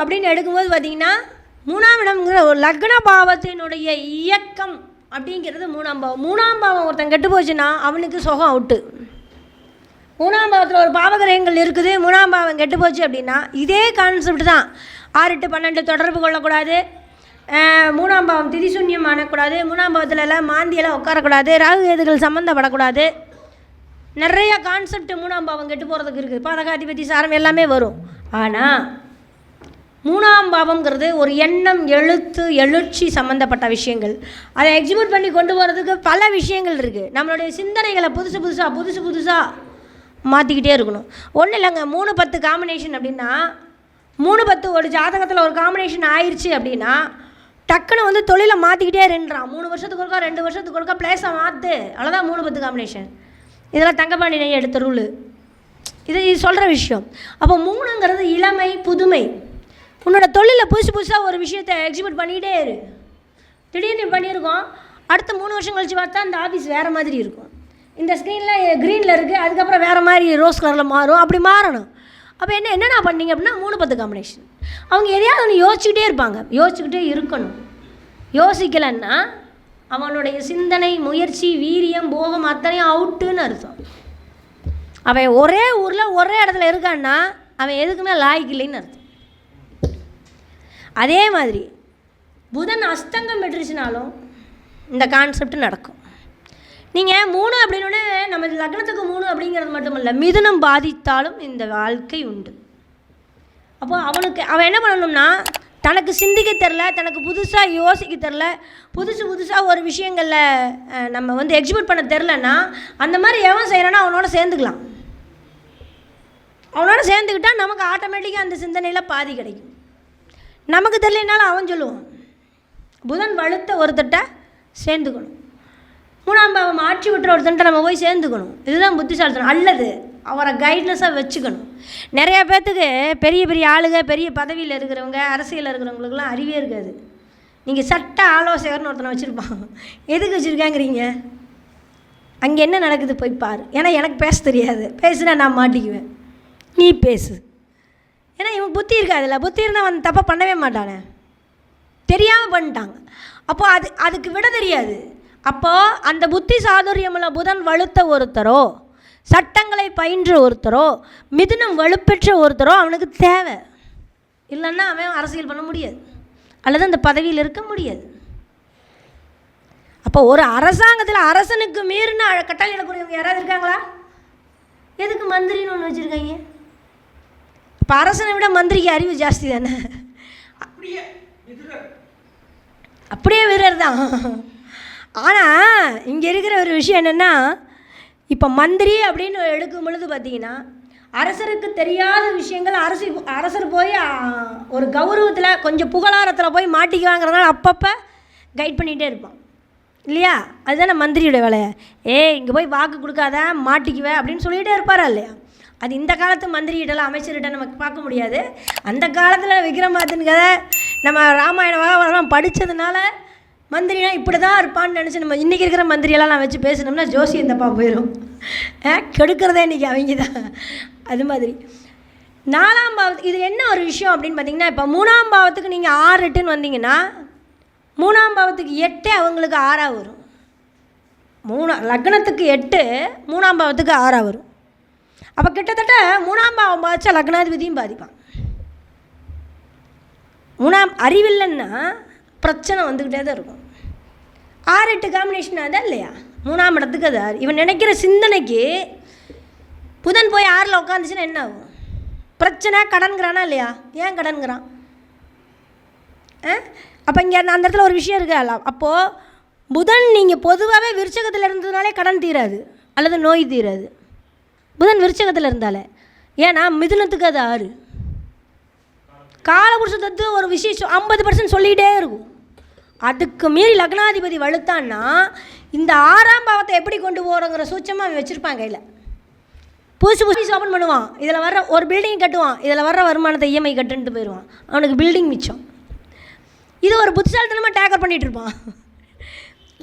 அப்படின்னு எடுக்கும்போது பார்த்தீங்கன்னா மூணாம் இடம்ங்கிற ஒரு லக்ன பாவத்தினுடைய இயக்கம் அப்படிங்கிறது மூணாம் பாவம். மூணாம் பாவம் ஒருத்தன் கெட்டு போச்சுன்னா அவனுக்கு சுகம் அவுட்டு. மூணாம் பாவத்தில் ஒரு பாவகிரகங்கள் இருக்குது மூணாம் பாவம் கெட்டு போச்சு அப்படின்னா இதே கான்செப்ட் தான். ஆறு எட்டு பன்னெண்டு தொடர்பு கொள்ளக்கூடாது. மூணாம் பாவம் திதிசூன்யம் ஆனக்கூடாது. மூணாம் பாவத்தில் எல்லாம் மாந்தியெல்லாம் உட்காரக்கூடாது. ராகு கேதுகள் சம்மந்தப்படக்கூடாது நிறைய கான்செப்ட் மூணாம் பாவம் கெட்டு போகிறதுக்கு இருக்குது பாதகாதிபதி சாரம் எல்லாமே வரும். ஆனால் மூணாம் பாவம்ங்கிறது ஒரு எண்ணம் எழுத்து எழுச்சி சம்மந்தப்பட்ட விஷயங்கள். அதை எக்ஸிக்யூட் பண்ணி கொண்டு போகிறதுக்கு பல விஷயங்கள் இருக்குது நம்மளுடைய சிந்தனைகளை புதுசு புதுசாக புதுசு புதுசாக மாற்றிக்கிட்டே இருக்கணும். ஒன்றும் இல்லைங்க மூணு பத்து காம்பினேஷன் அப்படின்னா மூணு பத்து ஒரு ஜாதகத்தில் ஒரு காம்பினேஷன் ஆயிடுச்சு அப்படின்னா டக்குன்னு வந்து தொழிலை மாற்றிக்கிட்டே இருன்றான். மூணு வருஷத்துக்கு ஒருக்கா ரெண்டு வருஷத்துக்கு ஒருக்கா பிளேஸை மாற்று அவ்வளோதான் மூணு பத்து காம்பினேஷன் இதெல்லாம் தங்கப்பாண்டி நெய் எடுத்த ரூலு இது இது சொல்கிற விஷயம். அப்போ மூணுங்கிறது இளமை புதுமை. உன்னோட தொழிலில் புதுசு புதுசாக ஒரு விஷயத்தை எக்ஸிக்யூட் பண்ணிக்கிட்டே இரு. திடீர்னு பண்ணியிருக்கோம். அடுத்த மூணு வருஷம் கழிச்சு பார்த்தா அந்த ஆஃபீஸ் வேறு மாதிரி இருக்கும். இந்த ஸ்க்ரீனில் க்ரீனில் இருக்குது அதுக்கப்புறம் வேறு மாதிரி ரோஸ் கலரில் மாறும் அப்படி மாறணும். அப்போ என்ன என்னென்ன பண்ணீங்க அப்படின்னா மூணு பத்து காம்பினேஷன் அவங்க எதையாவது ஒன்று யோசிச்சுக்கிட்டே இருப்பாங்க. யோசிச்சுக்கிட்டே இருக்கணும். யோசிக்கலைன்னா அவனுடைய சிந்தனை முயற்சி வீரியம் போகம் அத்தனையும் அவுட்டுன்னு அர்த்தம். அவன் ஒரே ஊரில் ஒரே இடத்துல இருக்கான்னா அவன் எதுக்குமே லாய்க்கு இல்லைன்னு அர்த்தம். அதே மாதிரி புதன் அஸ்தங்கம் பெற்றுச்சுனாலும் இந்த கான்செப்ட் நடக்கும். நீங்கள் மூணு அப்படின்னு நம்ம லக்னத்துக்கு மூணு அப்படிங்கிறது மட்டும் இல்லை மிதுனம் பாதித்தாலும் இந்த வாழ்க்கை உண்டு. அப்போ அவனுக்கு அவன் என்ன பண்ணணும்னா தனக்கு சிந்திக்க தெரில தனக்கு புதுசாக யோசிக்க தெரில புதுசு புதுசாக ஒரு விஷயங்களில் நம்ம வந்து எக்ஸிக்யூட் பண்ண தெரிலன்னா அந்த மாதிரி எவன் செய்கிறானோ அவனோட சேர்ந்துக்கலாம். அவனோட சேர்ந்துக்கிட்டால் நமக்கு ஆட்டோமேட்டிக்காக அந்த சிந்தனையில் பாதி கிடைக்கும். நமக்கு தெரியலனாலும் அவன் சொல்லுவான். புதன் வலுத்த ஒருத்தட்ட சேர்ந்துக்கணும். மூணாம் பாவம் ஆட்சி விட்டுற ஒருத்தன்ட்ட நம்ம போய் சேர்ந்துக்கணும். இதுதான் புத்திசாலித்தனம். அல்லது அவரை கைட்னஸாக வச்சுக்கணும். நிறைய பேர்த்துக்கு பெரிய பெரிய ஆளுங்க பெரிய பதவியில் இருக்கிறவங்க அரசியலில் இருக்கிறவங்களுக்குலாம் அறிவே இருக்காது. நீங்கள் சட்ட ஆலோசகர்னு ஒருத்தனை வச்சுருப்பாங்க எதுக்கு வச்சுருக்காங்கிறீங்க? அங்கே என்ன நடக்குது போய் பாரு. ஏன்னா எனக்கு பேச தெரியாது. பேசுனா நான் மாட்டிக்குவேன். நீ பேசு. ஏன்னா இவன் புத்தி இருக்காதுல்ல புத்தி இருந்தால் அவன் தப்பாக பண்ணவே மாட்டானே. தெரியாமல் பண்ணிட்டாங்க. அப்போது அது அதுக்கு விட தெரியாது. அப்போது அந்த புத்தி சாதுரியமுள்ள புதன் வலுத்த ஒருத்தரோ சட்டங்களை பயின்ற ஒருத்தரோ மிதுனம் வலுப்பெற்ற ஒருத்தரோ அவனுக்கு தேவை. இல்லைன்னா அவன் அரசியல் பண்ண முடியாது. அல்லது அந்த பதவியில் இருக்க முடியாது. அப்போ ஒரு அரசாங்கத்தில் அரசனுக்கு மீறின கட்டளை இடக்கூடியவங்க யாராவது இருக்காங்களா? எதுக்கு மந்திரின்னு ஒன்று வச்சுருக்காங்க? இப்போ அரசனை விட மந்திரிக்கு அறிவு ஜாஸ்தி தானே? அப்படியே வீரர் தான். ஆனால் இங்கே இருக்கிற ஒரு விஷயம் என்னென்னா இப்போ மந்திரி அப்படின்னு எடுக்கும் பொழுது பார்த்தீங்கன்னா அரசருக்கு தெரியாத விஷயங்கள் அரசு அரசர் போய் ஒரு கௌரவத்தில் கொஞ்சம் புகழாரத்தில் போய் மாட்டிக்குவாங்கிறதுனால அப்பப்போ கைட் பண்ணிகிட்டே இருப்பான். இல்லையா? அதுதானே மந்திரியோட வேலை ஏய் இங்கே போய் வாக்கு கொடுக்காத மாட்டிக்குவே அப்படின்னு சொல்லிகிட்டே இருப்பாரா இல்லையா? அது இந்த காலத்து மந்திரிகிட்டலாம் அமைச்சர்கிட்ட நமக்கு பார்க்க முடியாது. அந்த காலத்தில் விக்ரமாதித்தன் கதை நம்ம ராமாயண மகாபாரதம் படித்ததுனால மந்திரினா இப்படி தான் இருப்பான்னு நினச்சி நம்ம இன்றைக்கி இருக்கிற மந்திரியெல்லாம் நான் வச்சு பேசினோம்னா ஜோசி இந்தப்பா போயிடும் கெடுக்கிறதே இன்றைக்கி அவங்க தான் அது மாதிரி நாலாம் பாவத்துக்கு இது என்ன ஒரு விஷயம் அப்படின்னு பார்த்தீங்கன்னா இப்போ மூணாம் பாவத்துக்கு நீங்கள் ஆறு எட்டுன்னு வந்தீங்கன்னா மூணாம் பாவத்துக்கு எட்டே அவங்களுக்கு ஆறாக வரும் மூணா லக்னத்துக்கு எட்டு மூணாம் பாவத்துக்கு ஆறாக வரும் அப்போ கிட்டத்தட்ட மூணாம் பாவம் பாதிச்சா லக்னாதிபதியும் பாதிப்பான். மூணாம் அறிவில்லைன்னா பிரச்சனை வந்துக்கிட்டே தான் இருக்கும். ஆறு எட்டு காம்பினேஷன் அதான் இல்லையா? மூணாம் இடத்துக்கு அது இவன் நினைக்கிற சிந்தனைக்கு புதன் போய் ஆறில் உட்காந்துச்சுன்னா என்ன ஆகும்? பிரச்சனை கடன்கிறானா இல்லையா? ஏன் கடன்கிறான்? அப்போ இங்கே அந்த இடத்துல ஒரு விஷயம் இருக்குல்ல அப்போது புதன் நீங்கள் பொதுவாகவே விருச்சகத்தில் இருந்ததுனாலே கடன் தீராது அல்லது நோய் தீராது. புதன் விருச்சகத்தில் இருந்தால. ஏன்னா மிதுனத்துக்கு அது ஆறு. காலபுருஷ தத்துவம் ஒரு விஷயம் ஐம்பது பர்சன்ட் சொல்லிகிட்டே இருக்கும். அதுக்கு மீறி லக்னாதிபதி வலுத்தான்னா இந்த ஆறாம் பாவத்தை எப்படி கொண்டு போகிறோங்கிற சூச்சமாக அவன் வச்சுருப்பான் கையில். புதுசு புதுசு ஓப்பன் பண்ணுவான். இதில் வர்ற ஒரு பில்டிங் கட்டுவான். இதில் வர்ற வருமானத்தை இஎம்ஐ கட்டுன்ட்டு போயிடுவான். அவனுக்கு பில்டிங் மிச்சம். இது ஒரு புத்திசாலித்தனமாக டேக்கர் பண்ணிகிட்டு இருப்பான்.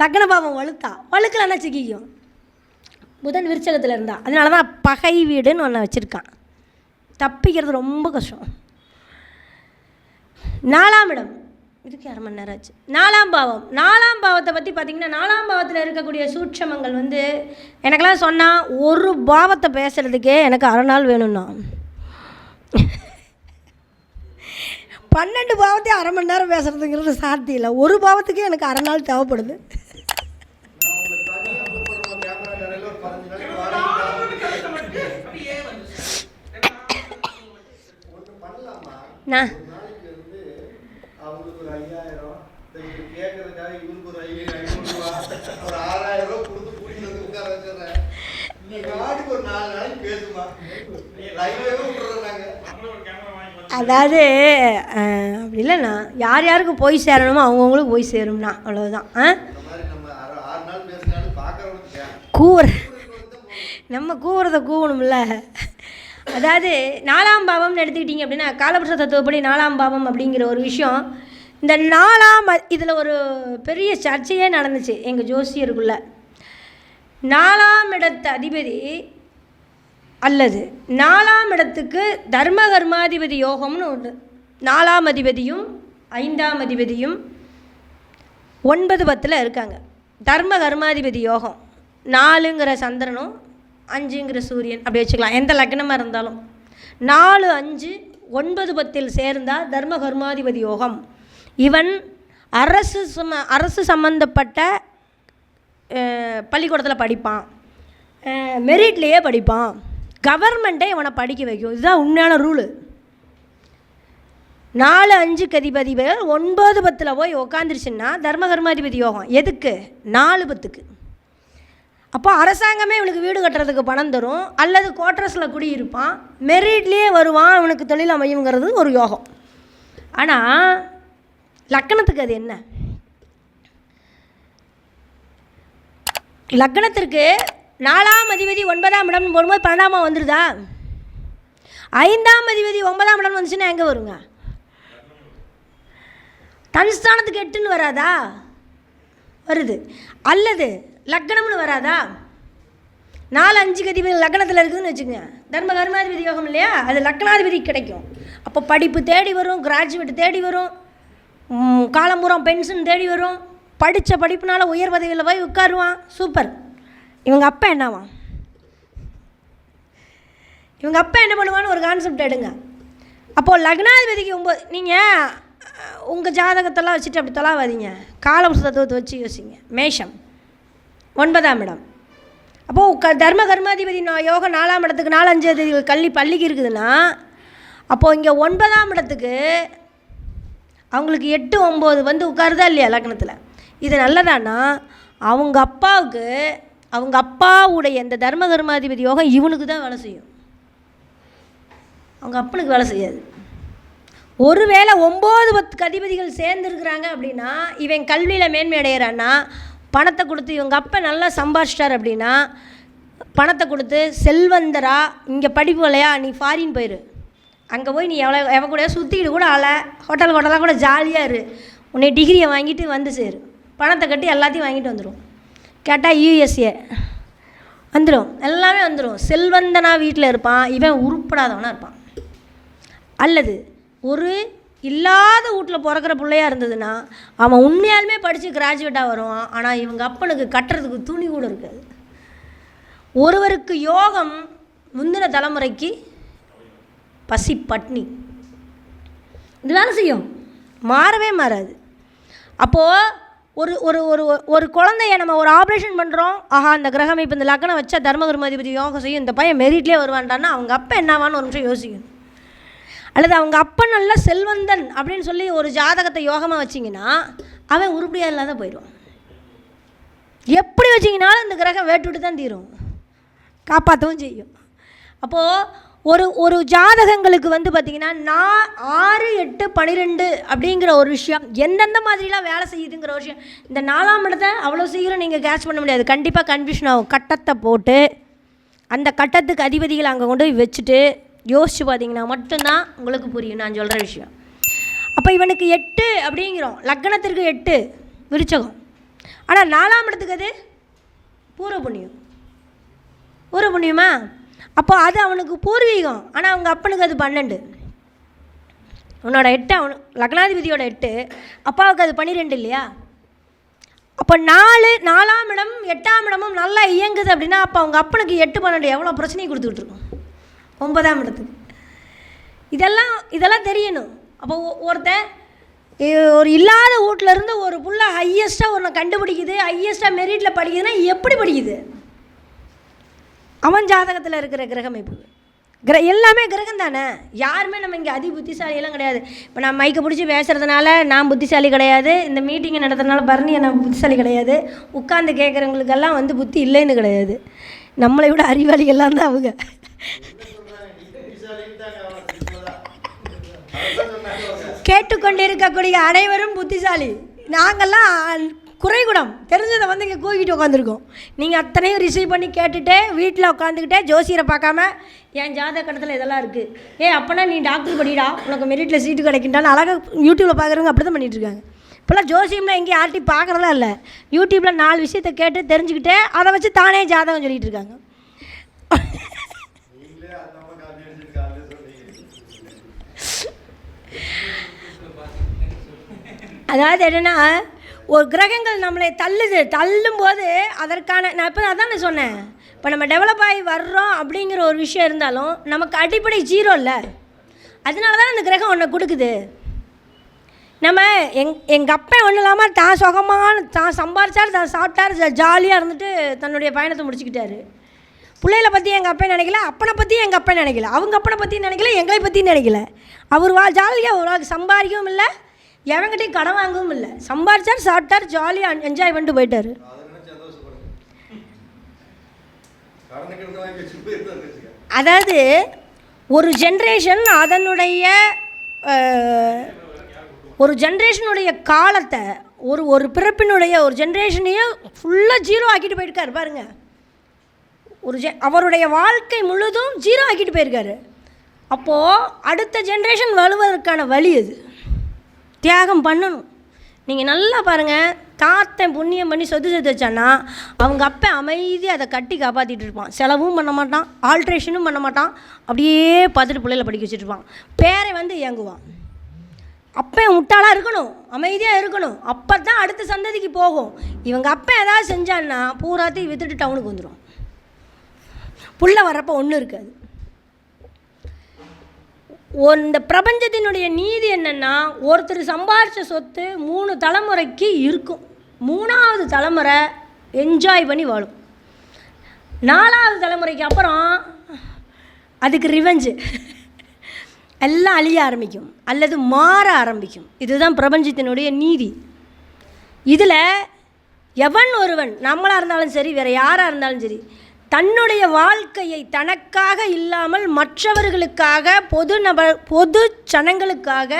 லக்ன பாவம் வலுத்தா. வழுக்கலன்னா சிக்கிக்கும். புதன் விருச்சகத்தில் இருந்தா. அதனால தான் பகை வீடுன்னு ஒன்று வச்சுருக்கான். தப்பிக்கிறது ரொம்ப கஷ்டம். நாலாம் இடம். இதுக்கு அரை மணி நேரம் ஆச்சு. நாலாம் பாவம். நாலாம் பாவத்தை பற்றி பார்த்திங்கன்னா நாலாம் பாவத்தில் இருக்கக்கூடிய சூட்சமங்கள் வந்து எனக்கெல்லாம் சொன்னால் ஒரு பாவத்தை பேசுகிறதுக்கே எனக்கு அரை நாள் வேணும்னா. பன்னெண்டு பாவத்தையும் அரை மணி நேரம் பேசுகிறதுங்கிறது சாத்தியம் இல்லை. ஒரு பாவத்துக்கே எனக்கு அரை நாள் தேவைப்படுது நான் அவங்களுக்கு ஒரு ஐயாயிரம் இவங்க கேட்கறதுக்காக இவருக்கு ஒரு ஐயாயிரம் ஐநூறு ரூபா ஒரு ஆறாயிரம் ரூபா கொடுத்து கூட்டிட்டு வந்து உட்கார வச்சிடுறேன் நீ வாட்டுக்கு ஒரு நாலு நாளைக்கு பேசுமா நீ லைவே விட்டுறோம் நாங்க. அதாவது அப்படி இல்லைண்ணா. யார் யாருக்கு போய் சேரணுமோ அவங்கவுங்களுக்கு போய் சேரும்ண்ணா. அவ்வளோதான் ஆ? கூவுற நம்ம கூவுறத கூவணும்ல. அதாவது நாலாம் பாவம்னு எடுத்துக்கிட்டிங்க அப்படின்னா காலபுருஷ தத்துவப்படி நாலாம் பாவம் அப்படிங்கிற ஒரு விஷயம். இந்த நாலாம் இதில் ஒரு பெரிய சர்ச்சையே நடந்துச்சு எங்கள் ஜோசியருக்குள்ள. நாலாம் இடத்து அதிபதி அல்லது நாலாம் இடத்துக்கு தர்ம கர்மாதிபதி யோகம்னு ஒன்று நாலாம் அதிபதியும் ஐந்தாம் அதிபதியும் ஒன்பது பத்தில் இருக்காங்க. தர்ம கர்மாதிபதி யோகம். நாலுங்கிற சந்திரனும் அஞ்சுங்கிற சூரியன். அப்படி வச்சுக்கலாம். எந்த லக்னமாக இருந்தாலும். நாலு அஞ்சு ஒன்பது பத்தில் சேர்ந்தால் தர்ம கர்மாதிபதி யோகம். இவன் அரசு சம அரசு சம்மந்தப்பட்ட பள்ளிக்கூடத்தில் படிப்பான். மெரிட்லேயே படிப்பான். கவர்மெண்ட்டே இவனை படிக்க வைக்கும். இதுதான் உண்மையான ரூலு நாலு அஞ்சு கதிபதிகள் ஒன்பது பத்தில் போய் உக்காந்துருச்சுன்னா தர்ம கர்மாதிபதி யோகம். எதுக்கு? நாலு பத்துக்கு. அப்போ அரசாங்கமே இவனுக்கு வீடு கட்டுறதுக்கு பணம் தரும் அல்லது குவார்ட்டர்ஸில் குடியிருப்பான் மெரிட்லேயே வருவான் இவனுக்கு தொழில் அமையுங்கிறது ஒரு யோகம். ஆனால் லக்கணத்துக்கு அது என்ன? லக்னத்திற்கு நாலாம் அதிபதி ஒன்பதாம் இடம்னு போடும்போது பன்னெண்டாமா வந்துடுதா ஐந்தாம் அதிபதி ஒன்பதாம் இடம் வந்துச்சுன்னா எங்கே வருங்க? தன்ஸ்தானத்துக்கு எட்டுன்னு வராதா? வருது. அல்லது லக்னம்னு வராதா? நாலு அஞ்சு கதிபதி லக்னத்தில் இருக்குதுன்னு வச்சுக்கோங்க. தர்ம கர்மாதிபதி யோகம் இல்லையா? அது லக்னாதிபதி கிடைக்கும். அப்போ படிப்பு தேடி வரும் கிராஜுவேட் தேடி வரும் ம், காலம்புறம் பென்ஷன் தேடி வரும். படித்த படிப்புனால உயர் பதவியில் போய் உட்காருவான். சூப்பர் இவங்க அப்பா என்னவான் இவங்க அப்பா என்ன பண்ணுவான்னு ஒரு கான்செப்ட் எடுங்க. அப்போது லக்னாதிபதிக்கு ஒம்பது நீங்கள் உங்கள் ஜாதகத்தெல்லாம் வச்சுட்டு அப்படி தொலாவாதீங்க. காலம் தத்துவத்தை வச்சு யோசிங்க. மேஷம். ஒன்பதாம் இடம். அப்போது க தர்ம கர்மாதிபதி நா- யோகம் நாலாம் இடத்துக்கு நாலஞ்சு அதிபதிகள் கல்வி பள்ளிக்கு இருக்குதுன்னா அப்போது இங்கே ஒன்பதாம் இடத்துக்கு அவங்களுக்கு எட்டு ஒம்பது வந்து உட்காருதா இல்லையா லக்னத்தில்? இது நல்லதானா? அவங்க அப்பாவுக்கு அவங்க அப்பாவுடைய இந்த தர்ம கர்மாதிபதி யோகம் இவனுக்கு தான் வேலை செய்யும். அவங்க அப்பனுக்கு வேலை செய்யாது. ஒருவேளை ஒம்பது பத்து அதிபதிகள் சேர்ந்துருக்குறாங்க அப்படின்னா இவன் கல்வியில் மேன்மை அடைகிறான்னா பணத்தை கொடுத்து இவங்க அப்பா நல்லா சம்பாதிச்சிட்டார் அப்படின்னா பணத்தை கொடுத்து செல்வந்தரா இங்கே படிப்பு இல்லையா நீ ஃபாரின் போயிரு. அங்கே போய் நீ எவ்வளோ எவ கூட சுற்றிக்கிட்டு கூட ஆள ஹோட்டல் ஹோட்டலாக கூட ஜாலியாக இரு. உன்னை டிகிரியை வாங்கிட்டு வந்து சேரு. பணத்தை கட்டி எல்லாத்தையும் வாங்கிட்டு வந்துடும் கேட்டால் யூஎஸ்ஏ வந்துடும் எல்லாமே வந்துடும் செல்வந்தனா வீட்டில் இருப்பான் இவன் உருப்படாதவனாக இருப்பான். அல்லது ஒரு இல்லாத வீட்டில் பிறக்கிற பிள்ளையா இருந்ததுன்னா அவன் உண்மையாலுமே படித்து கிராஜுவேட்டாக வருவான். ஆனால் இவங்க அப்பனுக்கு கட்டுறதுக்கு துணி கூட இருக்காது. ஒருவருக்கு யோகம் முந்தின தலைமுறைக்கு பசி பட்னி. இது வேலை செய்யும்? மாறவே மாறாது. அப்போது ஒரு ஒரு ஒரு ஒரு குழந்தைய நம்ம ஒரு ஆப்ரேஷன் பண்ணுறோம் ஆஹா அந்த கிரகம் இப்போ இந்த லக்கணம் வச்சா தர்மகுருமதிபதி யோகம் செய்யும். இந்த பையன் மெரிட்லேயே வருவான்டான்னா அவங்க அப்பா என்னவான்னு ஒரு நிமிஷம் யோசிக்கணும். அல்லது அவங்க அப்பன் நல்ல செல்வந்தன் அப்படின்னு சொல்லி ஒரு ஜாதகத்தை யோகமாக வச்சிங்கன்னா அவன் உருப்படியாக இல்லாத போயிடுவான். எப்படி வச்சிங்கனாலும் இந்த கிரகம் வேட்டுவிட்டு தான் தீரும். காப்பாற்றவும் செய்யும். அப்போது ஒரு ஒரு ஜாதகங்களுக்கு வந்து பார்த்திங்கன்னா நான் ஆறு எட்டு பன்னிரெண்டு அப்படிங்கிற ஒரு விஷயம் எந்தெந்த மாதிரிலாம் வேலை செய்யுதுங்கிற ஒரு விஷயம் இந்த நாலாம் இடத்த அவ்வளோ சீக்கிரம் நீங்கள் கேட்ச் பண்ண முடியாது. கண்டிப்பாக கன்ஃபியூஷன் ஆகும். கட்டத்தை போட்டு அந்த கட்டத்துக்கு அதிபதிகளை அங்கே கொண்டு போய் வச்சுட்டு யோசிச்சு பார்த்தீங்கன்னா மட்டும்தான் உங்களுக்கு புரியும் நான் சொல்கிற விஷயம். அப்போ இவனுக்கு எட்டு அப்படிங்கிறோம். லக்னத்திற்கு எட்டு விருச்சகம். ஆனால் நாலாம் இடத்துக்கு அது பூர்வ புண்ணியம். பூர்வ புண்ணியமா? அப்போ அது அவனுக்கு பூர்வீகம். ஆனால் அவங்க அப்பனுக்கு அது பன்னெண்டு. உன்னோட எட்டு அவனு லக்னாதிபதியோட எட்டு அப்பாவுக்கு அது பன்னிரெண்டு இல்லையா? அப்போ நாலு நாலாம் இடம் எட்டாம் இடமும் நல்லா இயங்குது அப்படின்னா அப்போ அவங்க அப்பனுக்கு எட்டு பன்னெண்டு எவ்வளோ பிரச்சனையை கொடுத்துக்கிட்டு இருக்கும்? ஒன்பதாம் இடத்துக்கு. இதெல்லாம் இதெல்லாம் தெரியணும். அப்போ ஒ- ஒருத்தன் ஒரு இல்லாத வீட்ல இருந்து ஒரு புள்ள ஹையஸ்ட்டாக ஒன்று கண்டுபிடிக்குது ஹையஸ்ட்டாக மெரிட்டில் படிக்குதுன்னா எப்படி படிக்குது? அவன் ஜாதகத்தில் இருக்கிற கிரகமைப்பு. கிர எல்லாமே கிரகம் தானே? யாருமே நம்ம இங்கே அதி புத்திசாலியெல்லாம் கிடையாது. இப்போ நான் மைக்கை பிடிச்சி பேசுகிறதுனால நான் புத்திசாலி கிடையாது. இந்த மீட்டிங்கை நடத்துறதுனால பரணி நான் புத்திசாலி கிடையாது. உட்காந்து கேட்குறவங்களுக்கெல்லாம் வந்து புத்தி இல்லைன்னு கிடையாது. நம்மளை விட அறிவாளிகள்லாம் தான் அவங்க. கேட்டுக்கொண்டிருக்கக்கூடிய அனைவரும் புத்திசாலி. நாங்கள்லாம் குறைகுடம் தெரிஞ்சதை வந்து இங்கே கூவிட்டு உட்காந்துருக்கோம் நீங்கள் அத்தனையும் ரிசீவ் பண்ணி கேட்டுகிட்டே வீட்டில் உட்காந்துக்கிட்டே ஜோசியரை பார்க்காம என் ஜாதக கட்டத்தில் இதெல்லாம் இருக்குது ஏ அப்போனா நீ டாக்டர் படிடா. உனக்கு மெரிட்டில் சீட்டு கிடைக்கின்றான்னு அழகாக யூடியூப்பில் பார்க்குறவங்க அப்படி தான் பண்ணிகிட்ருக்காங்க இருக்காங்க இப்போல்லாம் ஜோசியம்லாம் எங்கேயும் யார்ட்டையும் பார்க்குறதா இல்லை. யூடியூப்பில் நாலு விஷயத்தை கேட்டு தெரிஞ்சுக்கிட்டு அதை வச்சு தானே ஜாதகம் சொல்லிகிட்டு இருக்காங்க. அதாவது என்னென்னா ஒரு கிரகங்கள் நம்மளை தள்ளுது தள்ளும்போது அதற்கான நான் இப்போ அதான் சொன்னேன். இப்போ நம்ம டெவலப் ஆகி வர்றோம் அப்படிங்கிற ஒரு விஷயம் இருந்தாலும் நமக்கு அடிப்படை ஜீரோ இல்லை. அதனால தான் அந்த கிரகம் ஒன்று கொடுக்குது. நம்ம எங் எங்கள் அப்பா ஒன்றும் இல்லாமல் தான் சுகமான தான் சம்பாரிச்சார் தான் சாப்பிட்டார் ஜாலியாக இருந்துட்டு தன்னுடைய பயணத்தை முடிச்சுக்கிட்டாரு. பிள்ளைகளை பற்றி எங்கள் அப்பா நினைக்கல? அப்பனை பற்றி எங்கள் அப்பா நினைக்கல? அவங்க அப்பனை பற்றி நினைக்கல எங்களை பற்றி நினைக்கல. அவர் வா ஜாலியாக ஒரு சம்பாதிக்கவும் இல்லை எவங்கிட்டையும் கடன் வாங்கவும் இல்லை. சம்பாரிச்சார் சாப்பிட்டார் ஜாலியாக என்ஜாய் பண்ணிட்டு போயிட்டார். அதாவது ஒரு ஜென்ரேஷன் அதனுடைய ஒரு ஜென்ரேஷனுடைய காலத்தை ஒரு ஒரு பிறப்பினுடைய ஒரு ஜென்ரேஷனையே ஃபுல்லாக ஜீரோ ஆக்கிட்டு போயிருக்காரு பாருங்க. ஒரு ஜெ அவருடைய வாழ்க்கை முழுதும் ஜீரோ ஆக்கிட்டு போயிருக்காரு. அப்போது அடுத்த ஜென்ரேஷன் வலுவதற்கான வழி அது தியாகம் பண்ணணும். நீங்கள் நல்லா பாருங்கள் தாத்தன் புண்ணியம் பண்ணி சொத்து சொத்து வச்சான்னா அவங்க அப்பா அமைதியாக அதை கட்டி காப்பாற்றிட்டு இருப்பான். செலவும் பண்ண மாட்டான் ஆல்ட்ரேஷனும் பண்ண மாட்டான். அப்படியே பார்த்துட்டு பிள்ளைகளை படிக்க வச்சுட்டு இருப்பான். பேரை வந்து இயங்குவான். அப்பன் முட்டாளாக இருக்கணும் அமைதியாக இருக்கணும். அப்போ தான் அடுத்த சந்ததிக்கு போகும். இவங்க அப்பா ஏதாவது செஞ்சான்னா பூராத்தையும் வித்துட்டு டவுனுக்கு வந்துடும் புள்ள வர்றப்போ ஒன்றும் இருக்காது. ஒரு- இந்த பிரபஞ்சத்தினுடைய நீதி என்னென்னா ஒருத்தர் சம்பாரித்த சொத்து மூணு தலைமுறைக்கு இருக்கும். மூணாவது தலைமுறை என்ஜாய் பண்ணி வாழும். நாலாவது தலைமுறைக்கு அப்புறம் அதுக்கு ரிவெஞ்சு எல்லாம் அழிய ஆரம்பிக்கும். அல்லது மாற ஆரம்பிக்கும். இதுதான் பிரபஞ்சத்தினுடைய நீதி. இதில் எவன் ஒருவன் நம்மளாக இருந்தாலும் சரி வேறு யாராக இருந்தாலும் சரி தன்னுடைய வாழ்க்கையை தனக்காக இல்லாமல் மற்றவர்களுக்காக பொது நப பொது ஜனங்களுக்காக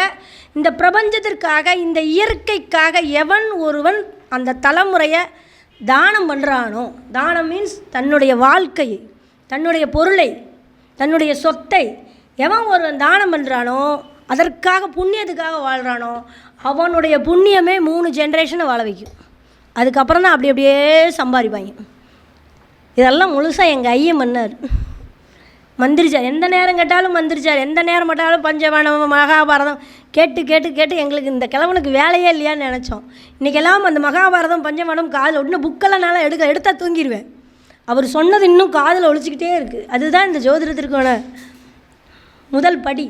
இந்த பிரபஞ்சத்திற்காக இந்த இயற்கைக்காக எவன் ஒருவன் அந்த தலைமுறையை தானம் பண்ணுறானோ தானம் மீன்ஸ் தன்னுடைய வாழ்க்கையை தன்னுடைய பொருளை தன்னுடைய சொத்தை எவன் ஒருவன் தானம் பண்ணுறானோ அதற்காக புண்ணியத்துக்காக வாழ்கிறானோ அவனுடைய புண்ணியமே மூணு ஜென்ரேஷனை வாழ வைக்கும். அதுக்கப்புறம் தான் அப்படி அப்படியே சம்பாதிப்பாங்க. இதெல்லாம் முழுசாக எங்கள் ஐயன் பண்ணார் மந்திரிச்சார். எந்த நேரம் கேட்டாலும் மந்திரிச்சார். எந்த நேரம் கேட்டாலும் பஞ்சபாணம் மகாபாரதம் கேட்டு கேட்டு கேட்டு எங்களுக்கு இந்த கிழவனுக்கு வேலையே இல்லையான்னு நினச்சோம். இன்றைக்கெல்லாம் அந்த மகாபாரதம் பஞ்சபாணம் காதில் ஒன்று புக்கெல்லாம் எடுக்க எடுத்தால் தூங்கிடுவேன் அவர் சொன்னது இன்னும் காதில் ஒழிச்சிக்கிட்டே இருக்குது அதுதான் இந்த ஜோதிடத்திற்கான முதல் படி.